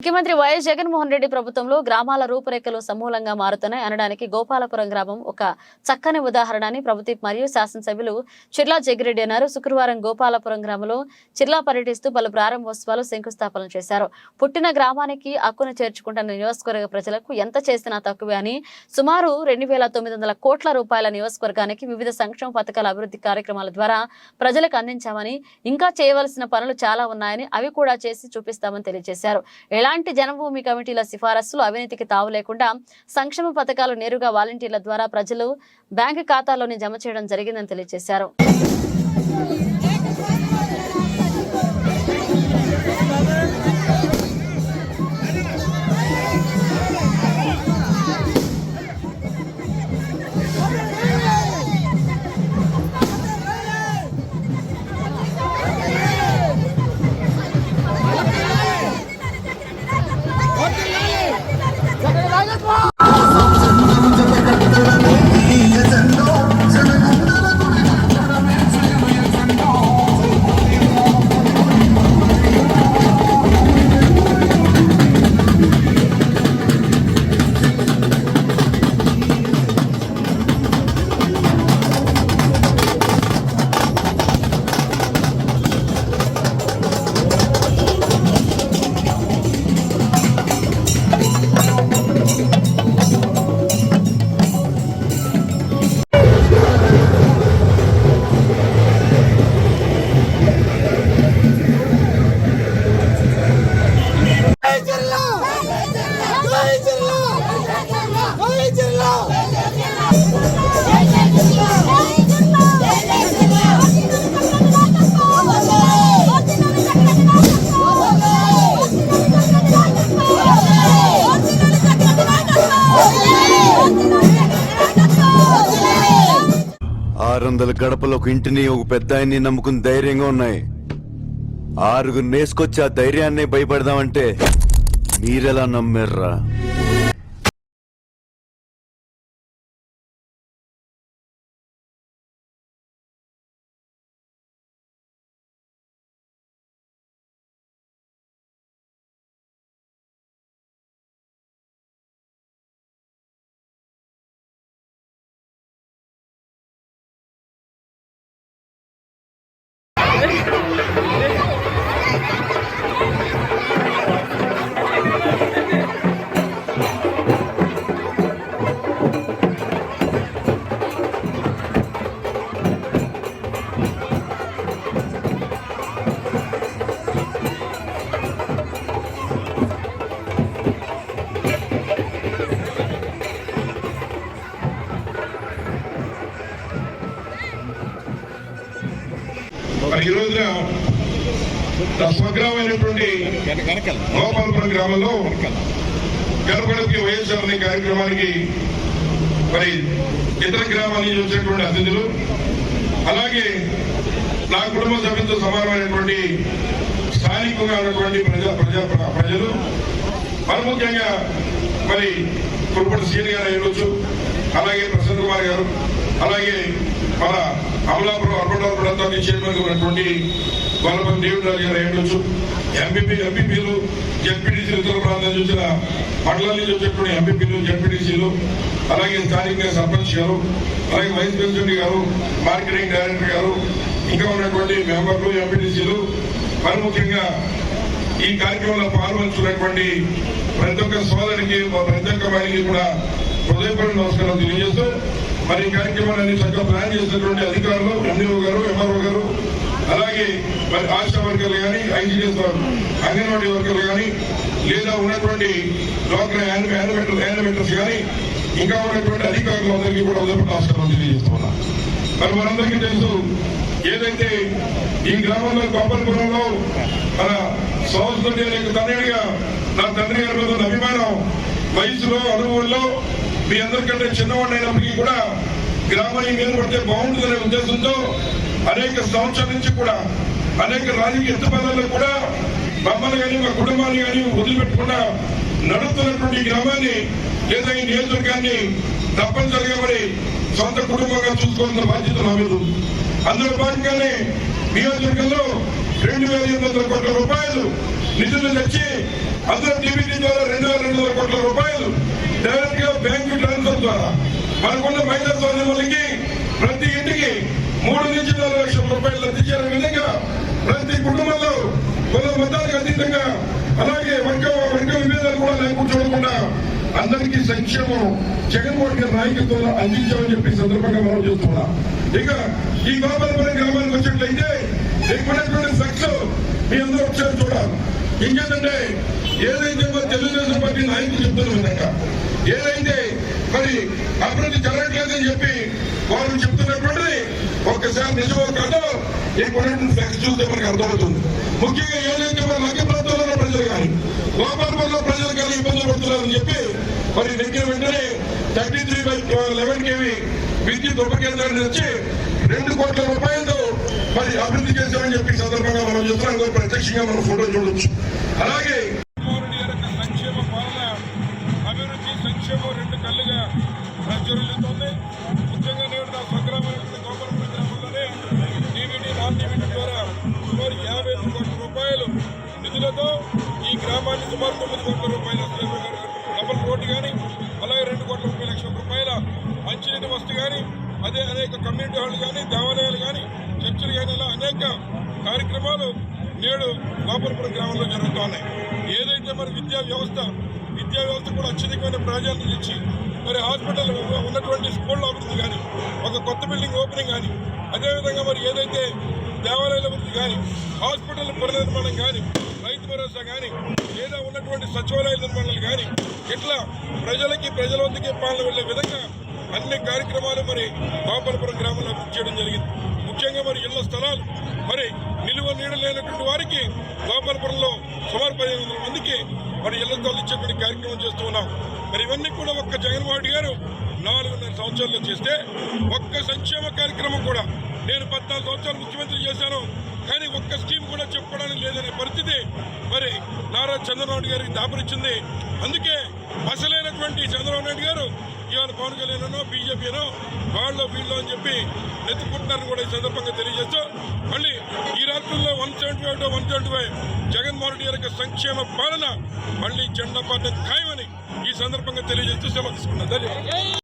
ముఖ్యమంత్రి వైఎస్ జగన్మోహన్ రెడ్డి ప్రభుత్వంలో గ్రామాల రూపురేఖలు సమూలంగా మారుతున్నాయి. అనడానికి గోపాలపురం గ్రామం ఒక చక్కని ఉదాహరణ అని ప్రభుత్వ మరియు శాసనసభ్యులు చిర్లా జగ్గిరెడ్డి అన్నారు. శుక్రవారం గోపాలపురం గ్రామంలో చిర్లా పర్యటిస్తూ పలు ప్రారంభోత్సవాలు శంకుస్థాపన చేశారు. పుట్టిన గ్రామానికి హక్కును చేర్చుకుంటున్న నియోజకవర్గ ప్రజలకు ఎంత చేసినా తక్కువే అని సుమారు రెండు వేల తొమ్మిది వందల కోట్ల రూపాయల నియోజకవర్గానికి వివిధ సంక్షేమ పథకాల అభివృద్ధి కార్యక్రమాల ద్వారా ప్రజలకు అందించామని ఇంకా చేయవలసిన పనులు చాలా ఉన్నాయని అవి కూడా చేసి చూపిస్తామని తెలియజేశారు. ఇలాంటి జనభూమి కమిటీల సిఫారసులు అవినీతికి తావు లేకుండా సంక్షేమ పథకాలు నేరుగా వాలంటీర్ల ద్వారా ప్రజలు బ్యాంకు ఖాతాలోని జమ చేయడం జరిగిందని తెలియజేశారు. వందల గడపలో ఒక ఇంటిని ఒక పెద్ద ఆయన్ని నమ్ముకుని ధైర్యంగా ఉన్నాయి. ఆరుగురు నేసుకొచ్చి ఆ ధైర్యాన్ని భయపడదామంటే మీరెలా నమ్మారా? Oh, ఈ రోజున స్వగ్రామైనటువంటి గోపాలపురం గ్రామంలో గడపడకి వైఎస్ఆర్ అనే కార్యక్రమానికి మరి ఇతర గ్రామాల నుంచి వచ్చినటువంటి అతిథులు అలాగే నా కుటుంబ సభ్యులతో సమానమైనటువంటి స్థానికంగా ఉన్నటువంటి ప్రజా ప్రజా ప్రజలు మరి ముఖ్యంగా మరి కురుపటి సీని గారు అయ్యొచ్చు అలాగే ప్రసన్న కుమార్ గారు అలాగే మన అమలాపురం అర్బన్ డెవలప్మెంట్ అథారిటీ చైర్మన్గా ఉన్నటువంటి గొల్లపల్లి దేవుడు గారు అయ్యొచ్చు ఎంపీపీ ఎంపీపీలు జడ్పీటీసీ ఇతర ప్రాంతాలు చూసిన మండలాల నుంచి వచ్చినటువంటి ఎంపీపీలు జడ్పీటీసీలు అలాగే స్థానికంగా సర్పంచ్ గారు అలాగే వైస్ ప్రెసిడెంట్ గారు మార్కెటింగ్ డైరెక్టర్ గారు ఇంకా ఉన్నటువంటి మెంబర్లు ఎంపీటీసీలు మరి ముఖ్యంగా ఈ కార్యక్రమంలో పాల్గొంటున్నటువంటి ప్రతి ఒక్క సోదరికి ప్రతి ఒక్క వారికి కూడా హృదయపూర్వక నమస్కారం తెలియజేస్తూ మరి ఈ కార్యక్రమాన్ని చక్కగా ప్లాన్ చేసినటువంటి అధికారులు ఎండిఓ గారు ఎంఆర్ఓ గారు అలాగే మరి ఆశా వర్కర్లు కానీ ఐజీఎస్ అంగన్వాడీ వర్కర్లు కానీ లేదా ఉన్నటువంటి డాక్టర్ యానిమేటర్స్ కానీ ఇంకా ఉన్నటువంటి అధికారులు అందరికీ కూడా హృదయపూర్వక నమస్కారం తెలియజేస్తున్నా మరి మనందరికీ తెలుసు ఏదైతే ఈ గ్రామంలో గోపాలపురంలో మన సంస్కృతి యొక్క తండ్రిగా నా తండ్రి గారి మీద ఉన్న అభిమానం వయసులో అనుభవంలో మీ అందరికంటే చిన్నవాడిని అయినప్పటికీ కూడా గ్రామాన్ని మేలుపడితే బాగుంటుందనే ఉద్దేశంతో అనేక సంవత్సరాల నుంచి కూడా అనేక రాజకీయ ఎత్తుపదాల్లో కూడా మమ్మల్ని కానీ మా కుటుంబాన్ని కానీ వదిలిపెట్టకుండా నడుస్తున్నటువంటి గ్రామాన్ని లేదా ఈ నియోజకవర్గాన్ని తప్పనిసరిగా మరి సొంత కుటుంబంగా చూసుకోవాల్సిన బాధ్యత నా మీద అందులో భాగంగానే నియోజకవర్గంలో రెండు వేల ఎనిమిది వందల కోట్ల రూపాయలు నిధులు తెచ్చి అందులో టీవీ ద్వారా రెండు వేల రెండు వందల కోట్ల రూపాయలు డైరెక్ట్గా బ్యాంక్ పథకం ద్వారా మనకున్న మహిళల సోదరులకి ప్రతి ఇంటికి మూడు నుంచి నాలుగు లక్షల రూపాయలు లబ్ధి చేరే విధంగా ప్రతి కుటుంబంలో కుల మతాలకు అతీతంగా అలాగే వర్గ వర్గ విభేదాలు కూడా లేకుండా చూడకుండా అందరికీ సంక్షేమం జగన్మోహన్ గారి నాయకత్వంలో అందించామని చెప్పి సందర్భంగా మనం చూస్తున్నా ఇక ఈ గోపాలపురం గ్రామానికి వచ్చినట్లయితే ఇక్కడ సక్సెస్ మీ అందరూ ఒకసారి చూడాలి. ఇంకేంటంటే ఏదైతే మరి తెలుగుదేశం పార్టీ నాయకులు చెప్తున్న విధంగా ఏదైతే మరి అభివృద్ధి జరగట్లేదని చెప్పి వారు చెప్తున్నటువంటిది ఒక్కసారి నిజమో కాదో ఇక్కడ ఫ్లెక్స్ చూస్తే మనకు అర్థమవుతుంది. ముఖ్యంగా ఏదైతే మరి మధ్య ప్రాంతంలో ప్రజలు కానీ గోపాలపురంలో ప్రజలు కానీ ఇబ్బందులు పడుతున్నారని చెప్పి మరి దగ్గర వెంటనే thirty three by eleven KV విద్యుత్ ఉపకేంద్రాన్ని వచ్చి రెండు కోట్ల రూపాయలతో మరి అభివృద్ధి చేశామని చెప్పి సందర్భంగా మనం చూస్తున్నాం ప్రత్యక్షంగా మనం ఫోటో చూడొచ్చు. అలాగే ఈ సుమారు తొమ్మిది కోట్ల రూపాయల డబల్ రోడ్డు కానీ అలాగే రెండు కోట్ల ముప్పై లక్షల రూపాయల మంచినీటి వస్తు కానీ అదే అనేక కమ్యూనిటీ హాళ్ళు కానీ దేవాలయాలు కానీ చర్చిలు కానీ ఇలా అనేక కార్యక్రమాలు నేడు గోపాలపురం గ్రామంలో జరుగుతూ ఉన్నాయి. ఏదైతే మరి విద్యా వ్యవస్థ విద్యా వ్యవస్థ కూడా అత్యధికమైన ప్రాధాన్యత ఇచ్చి మరి హాస్పిటల్ ఉన్నటువంటి స్కూళ్ళ అభివృద్ధి కానీ ఒక కొత్త బిల్డింగ్ ఓపెనింగ్ కానీ అదేవిధంగా మరి ఏదైతే దేవాలయాల అభివృద్ధి కానీ హాస్పిటల్ పునర్నిర్మాణం కానీ రైతు భరోసా కానీ లేదా ఉన్నటువంటి సచివాలయాల నిర్మాణాలు కానీ ఇట్లా ప్రజలకి ప్రజల వద్దకే పాలన వెళ్ళే విధంగా అన్ని కార్యక్రమాలు మరి గోపాలపురం గ్రామంలో అభివృద్ధి చేయడం జరిగింది. ముఖ్యంగా మరి ఇళ్ళ స్థలాలు మరి నిలువ నీడ లేనటువంటి వారికి గోపాలపురంలో సుమారు పదిహేను వందల మందికి మరి ఇళ్ళ స్థలాలు ఇచ్చేటువంటి కార్యక్రమం చేస్తూ ఉన్నాం. మరి ఇవన్నీ కూడా ఒక్క జగన్మోహన్ రెడ్డి గారు నాలుగున్నర సంవత్సరాల్లో చేస్తే ఒక్క సంక్షేమ కార్యక్రమం కూడా నేను పద్నాలుగు సంవత్సరాలు ముఖ్యమంత్రి చేశాను. ఒక్క స్కీమ్ కూడా చెప్పుకోవడానికి లేదనే పరిస్థితి మరి నారా చంద్రబాబు గారికి దాపరిచ్చింది. అందుకే అసలైనటువంటి చంద్రబాబు నాయుడు గారు ఇవాళ పవన్ కళ్యాణ్ బీజేపీనో వాళ్ళు వీళ్ళు అని చెప్పి నెత్తుకుంటున్నారని కూడా ఈ సందర్భంగా తెలియజేస్తూ మళ్ళీ ఈ రాష్ట్రంలో one seventy five one seventy five Jaganmohan Reddy గారి సంక్షేమ పాలన మళ్ళీ జెండా పార్టీ ఖాయమని ఈ సందర్భంగా తెలియజేస్తూ సెలవు తీసుకున్నాను ధన్యవాదాలు.